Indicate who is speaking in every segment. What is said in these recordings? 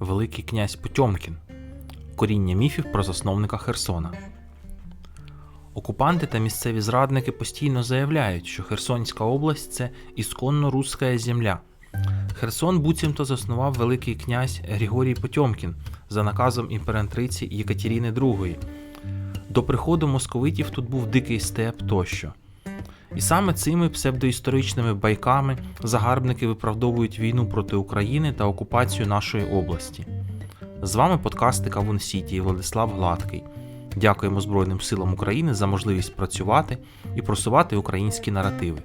Speaker 1: Великий князь Потьомкін. Коріння міфів про засновника Херсона. Окупанти та місцеві зрадники постійно заявляють, що Херсонська область це ісконно руська земля. Херсон буцімто заснував Великий князь Григорій Потьомкін за наказом імператриці Єкатеріни II. До приходу московитів тут був дикий степ тощо. І саме цими псевдоісторичними байками загарбники виправдовують війну проти України та окупацію нашої області. З вами подкасти Кавун Сіті і Владислав Гладкий. Дякуємо Збройним силам України за можливість працювати і просувати українські наративи.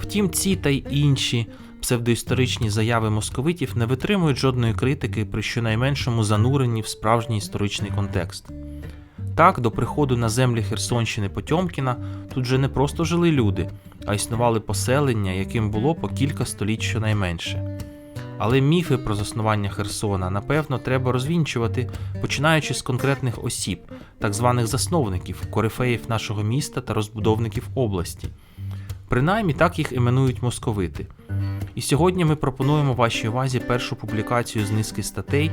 Speaker 1: Втім, ці та й інші псевдоісторичні заяви московитів не витримують жодної критики при щонайменшому зануренні в справжній історичний контекст. Так, до приходу на землі Херсонщини Потьомкіна тут же не просто жили люди, а існували поселення, яким було по кілька століть щонайменше. Але міфи про заснування Херсона, напевно, треба розвінчувати, починаючи з конкретних осіб, так званих засновників, корифеїв нашого міста та розбудовників області. Принаймні так їх іменують московити. І сьогодні ми пропонуємо вашій увазі першу публікацію з низки статей,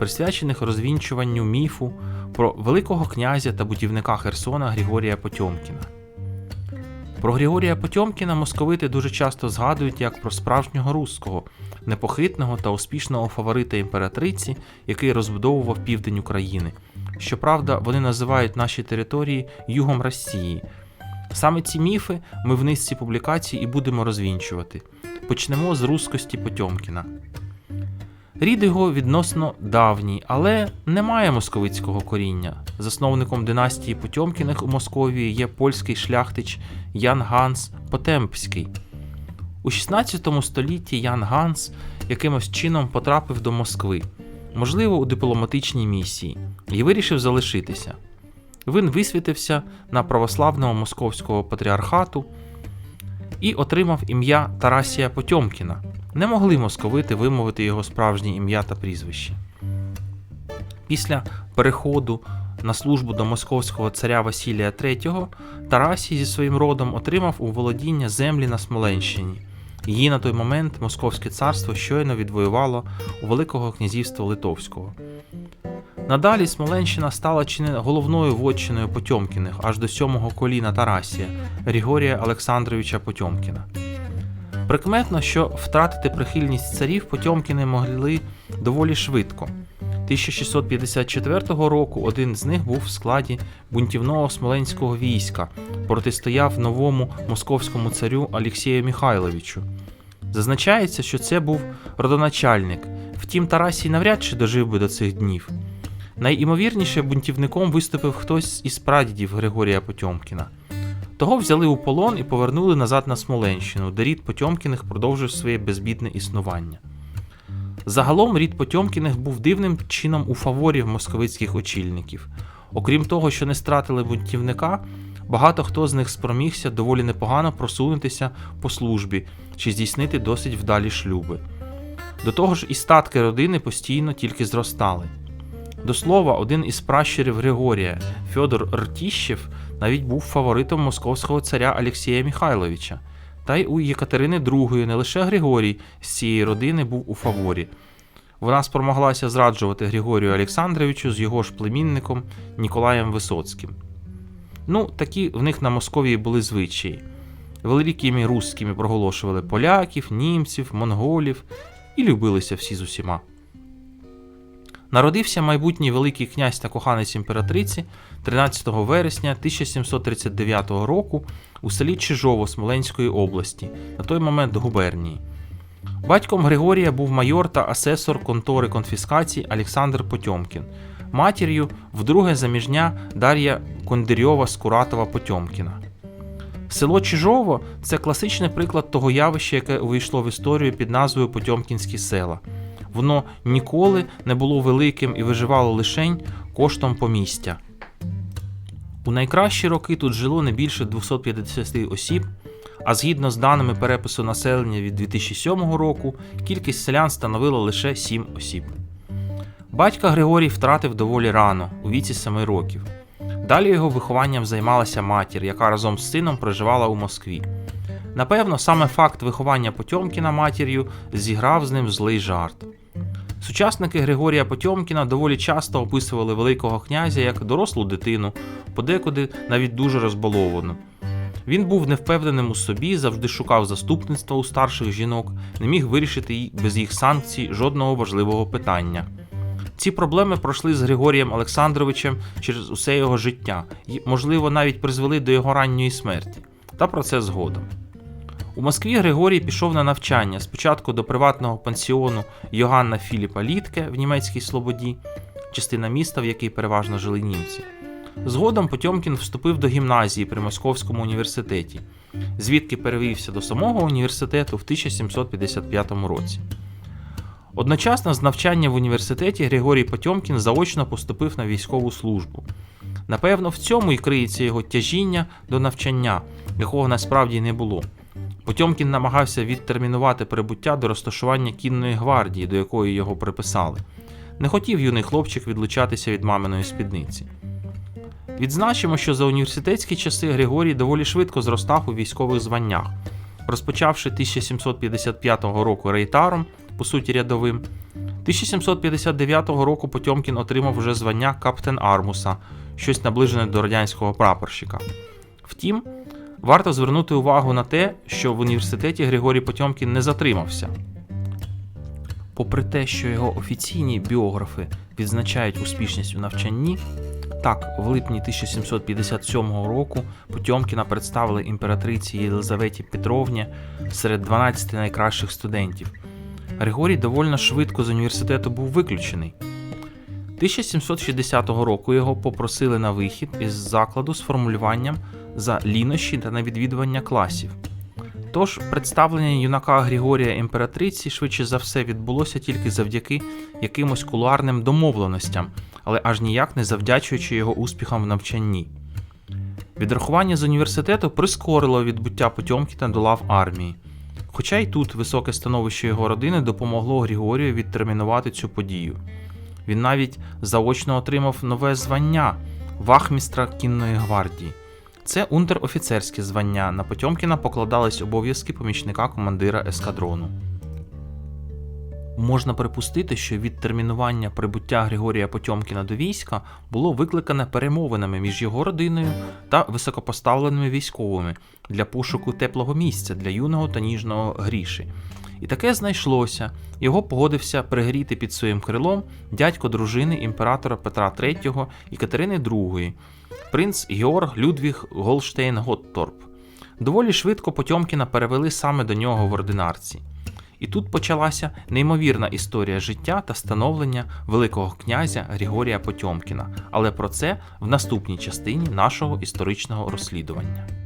Speaker 1: присвячених розвінчуванню міфу про Великого князя та будівника Херсона Григорія Потьомкіна. Про Григорія Потьомкіна московити дуже часто згадують як про справжнього руського, непохитного та успішного фаворита імператриці, який розбудовував південь України. Щоправда, вони називають наші території Югом Росії. Саме ці міфи ми в низці публікацій і будемо розвінчувати. Почнемо з рускості Потьомкіна. Рід його відносно давній, але не має московицького коріння. Засновником династії Потьомкіних у Московії є польський шляхтич Ян Ганс Потемпський. У 16 столітті Ян Ганс якимось чином потрапив до Москви, можливо, у дипломатичній місії, і вирішив залишитися. Він висвітився на православного московського патріархату і отримав ім'я Тарасія Потьомкіна. Не могли московити вимовити його справжнє ім'я та прізвище. Після переходу на службу до московського царя Василія III Тарасій зі своїм родом отримав у володіння землі на Смоленщині. Її на той момент Московське царство щойно відвоювало у Великого князівства Литовського. Надалі Смоленщина стала чи не головною вотчиною Потьомкіних аж до сьомого коліна Тарасія Григорія Олександровича Потьомкіна. Прикметно, що втратити прихильність царів Потьомкіни могли доволі швидко. 1654 року один з них був в складі бунтівного смоленського війська, протистояв новому московському царю Алексію Михайловичу. Зазначається, що це був родоначальник, втім Тарасій навряд чи дожив би до цих днів. Найімовірніше бунтівником виступив хтось із прадідів Григорія Потьомкіна. Того взяли у полон і повернули назад на Смоленщину, де рід Потьомкіних продовжив своє безбідне існування. Загалом рід Потьомкіних був дивним чином у фаворі московицьких очільників. Окрім того, що не стратили бунтівника, багато хто з них спромігся доволі непогано просунутися по службі чи здійснити досить вдалі шлюби. До того ж, і статки родини постійно тільки зростали. До слова, один із пращурів Григорія, Фьодор Ртіщев, навіть був фаворитом московського царя Алексія Михайловича. Та й у Єкатерини II не лише Григорій з цієї родини був у фаворі. Вона спромоглася зраджувати Григорію Олександровичу з його ж племінником Ніколаєм Висоцьким. Ну, такі в них на Московії були звичаї. Великими русскими проголошували поляків, німців, монголів і любилися всі з усіма. Народився майбутній Великий князь та коханець імператриці 13 вересня 1739 року у селі Чижово Смоленської області, на той момент губернії. Батьком Григорія був майор та асесор контори конфіскації Олександр Потьомкін, матір'ю вдруге заміжня Дар'я Кондирьова Скуратова Потьомкіна. Село Чижово це класичний приклад того явища, яке увійшло в історію під назвою Потьомкінські села. Воно ніколи не було великим і виживало лишень коштом помістя. У найкращі роки тут жило не більше 250 осіб, а згідно з даними перепису населення від 2007 року, кількість селян становила лише 7 осіб. Батька Григорій втратив доволі рано, у віці 7 років. Далі його вихованням займалася матір, яка разом з сином проживала у Москві. Напевно, саме факт виховання Потьомкіна матір'ю зіграв з ним злий жарт. Сучасники Григорія Потьомкіна доволі часто описували Великого князя як дорослу дитину, подекуди навіть дуже розбаловану. Він був невпевненим у собі, завжди шукав заступництва у старших жінок, не міг вирішити без їх санкцій жодного важливого питання. Ці проблеми пройшли з Григорієм Олександровичем через усе його життя і, можливо, навіть призвели до його ранньої смерті. Та про це згодом. У Москві Григорій пішов на навчання спочатку до приватного пансіону Йоганна Філіпа Літке в німецькій Слободі, частина міста, в якій переважно жили німці. Згодом Потьомкін вступив до гімназії при Московському університеті, звідки перевівся до самого університету в 1755 році. Одночасно з навчання в університеті Григорій Потьомкін заочно поступив на військову службу. Напевно, в цьому і криється його тяжіння до навчання, якого насправді не було. Потьомкін намагався відтермінувати прибуття до розташування кінної гвардії, до якої його приписали. Не хотів юний хлопчик відлучатися від маминої спідниці. Відзначимо, що за університетські часи Григорій доволі швидко зростав у військових званнях, розпочавши 1755 року рейтаром, по суті рядовим. 1759 року Потьомкін отримав вже звання каптен Армуса, щось наближене до радянського прапорщика. Втім, варто звернути увагу на те, що в університеті Григорій Потьомкін не затримався. Попри те, що його офіційні біографи відзначають успішність у навчанні, так, в липні 1757 року Потьомкіна представили імператриці Єлизаветі Петровні серед 12 найкращих студентів. Григорій довольно швидко з університету був виключений. 1760 року його попросили на вихід із закладу з формулюванням за лінощі та на відвідування класів. Тож представлення юнака Григорія імператриці швидше за все відбулося тільки завдяки якимось кулуарним домовленостям, але аж ніяк не завдячуючи його успіхам в навчанні. Відрахування з університету прискорило відбуття Потьомкіна до лав армії. Хоча й тут високе становище його родини допомогло Григорію відтермінувати цю подію. Він навіть заочно отримав нове звання вахмістра кінної гвардії. Це унтер-офіцерське звання. На Потьомкіна покладались обов'язки помічника командира ескадрону. Можна припустити, що відтермінування прибуття Григорія Потьомкіна до війська було викликане перемовинами між його родиною та високопоставленими військовими для пошуку теплого місця для юного та ніжного Гріші. І таке знайшлося. Його погодився пригріти під своїм крилом дядько дружини імператора Петра III і Катерини II, принц Георг Людвіг Голштейн Готторп. Доволі швидко Потьомкіна перевели саме до нього в ординарці. І тут почалася неймовірна історія життя та становлення Великого князя Григорія Потьомкіна. Але про це в наступній частині нашого історичного розслідування.